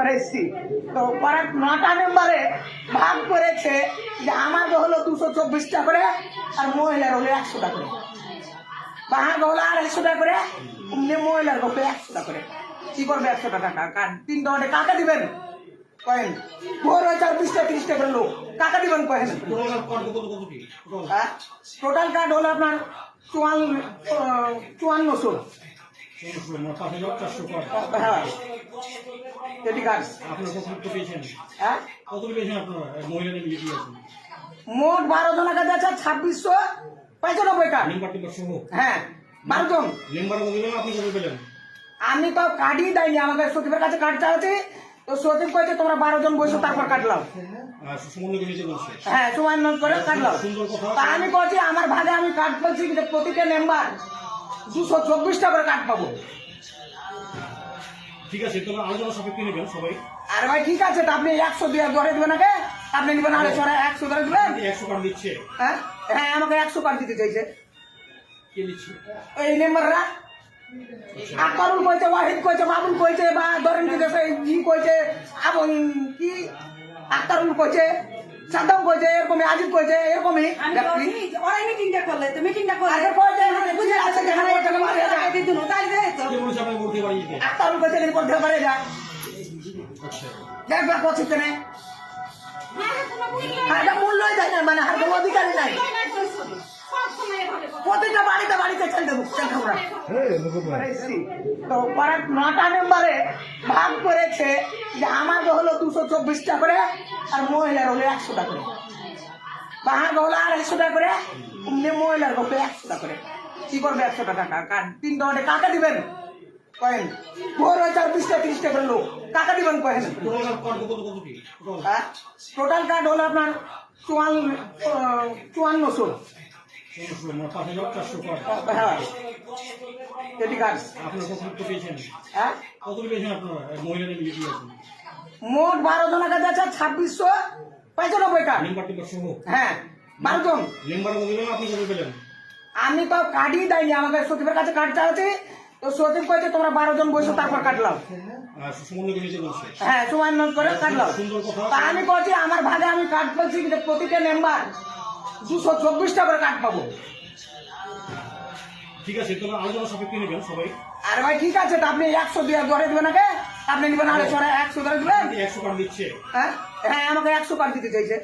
Member এসছি। তো পাড়ার নটা মেম্বারে ভাগ করেছে যে আমাকে হলো দুশো চব্বিশ টাকা করে আর মহিলার হলো একশো টাকা করে বাহার হলো আড়াইশো টাকা করে মহিলার হলো একশো টাকা করে। কি করবে একশো টাকা? কার? তিন দণ্ডে কাকা দিবেন? কয়েন। ভোর হয়েছে আর বিশ টাকা তিরিশ টাকা করে লোক। কাকা দিবেন কয়েন? হ্যাঁ? টোটাল কার্ড হলো আপনার চুয়ান্ন চুয়ান্নশো। হ্যাঁ মোট বারো জনের কাছে আছে, ছাব্বিশশো পঁচানব্বই কার্ড হ্যাঁ বারো জন। আমি তো কার্ডই দেয়নি, আমাকে সচিবের কাছে কার্ড চাইছি তো সচিব কয়েছে তোমরা বারো জন বসে তারপর কাটলাম হ্যাঁ চুয়ান্ন করে কাটলাম তা আমি বলছি, আমার ভাগে আমি কার্ড যে প্রতিটা মেম্বার দুশো চব্বিশটা করে কার্ড পাবো। ঠিক আছে তবে আলোচনা সাপেক্ষে নেবেন সবাই। আর ভাই ঠিক আছে তা আপনি একশো দিয়ে ধরে দেবেন আগে। আপনি নেবেন একশো ধরে দেবেন। একশো কার্ড দিচ্ছে। হ্যাঁ? হ্যাঁ আমাকে একশো কার্ড দিতে চাইছে। কে দিচ্ছে? এই মেম্বাররা আকবরুল কইছে ওয়াহিদ কইছে বাবুল কইছে বা ধরেন কি দেশে জি কইছে আবন কি? আক্তারুল কইছে সাদ্দাম কইছে এরকমই আজিব কইছে এরকমই। ওরাই মিটিংটা করলে তো মিটিংটা করলে। আগে কইছে বুঝে আছে যে হারে এটা মারি দিন তাই তো। কি বলছ আপনার মধ্যে বাড়ি দিতে আক্তারুল কইছে এর পর ধরে যায় আচ্ছা দেখবা কইছে কেন হারটা মূল্যই দেয় না মানে হারটা অধিকারই নাই। তো পাড়ার নটা মেম্বারে ভাগ করেছে যে আমাকে হলো দুশো চব্বিশ টাকা করে আর মহিলার হলো একশো টাকা করে। বাহার হলো আড়াইশো টাকা করে মহিলার হলো একশো টাকা করে। কি করবে একশো টাকা? কার? তিন দণ্ডে কাকা দিবেন? কয়েন। ভোর হয়েছে আর বিশ টাকা তিরিশ টাকা করে লোক। কাকা দিবেন কয়েন? টোটাল হ্যাঁ কার্ড হলো আপনার চুয়ান্ন চুয়ান্নশো। মোট বারো জনের কাছে আছে ছাব্বিশশো পঁচানব্বই কার্ড হ্যাঁ বারো জন আমি তো কার্ডই দেয়নি আমাকে সচিবের কাছে কার্ড চাইছি তো সচিব কয়েছে তোমরা বারো জন বসে তারপর কাটলাম হ্যাঁ চুয়ান্ন করে কাটলাম তা আমি বলছি আমার ভাগে আমি কার্ড বলছি প্রতিটা মেম্বার দুশো চব্বিশটা করে কাঠ পাবো। ঠিক আছে আলোচনা সাপেক্ষে নেবেন সবাই। আর ভাই ঠিক আছে আপনি একশো দিয়ে ধরে দেবেন আগে। আপনি নেবেন আর একশো ধরে দেবেন? একশো কার্ড দিচ্ছে। হ্যাঁ? হ্যাঁ আমাকে একশো কার্ড দিতে চাইছে।